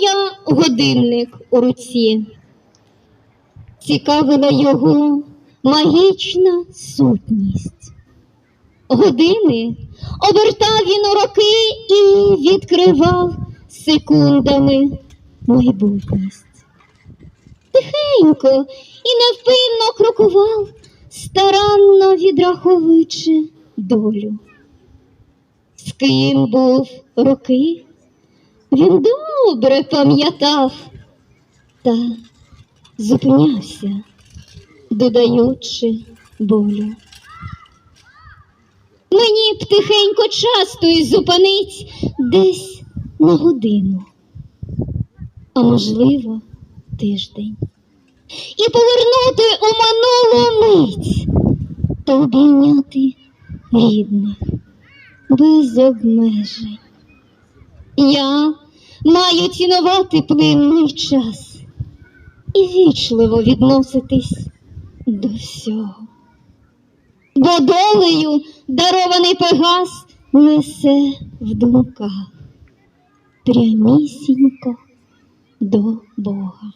я годинник у руці. Цікавила його магічна сутність. Години обертав він у роки і відкривав секундами майбутність. Тихенько і невпинно крокував, старанно відраховуючи долю. З ким був роки, він добре пам'ятав та зупинявся, додаючи болю. Мені б тихенько часто і зупинить десь на годину, а можливо, тиждень. І повернути у минулу мить та обійняти рідних без обмежень. Я маю цінувати плинний час і вічливо відноситись до всього. Бо долею дарований пегас несе в думках прямісінько до Бога.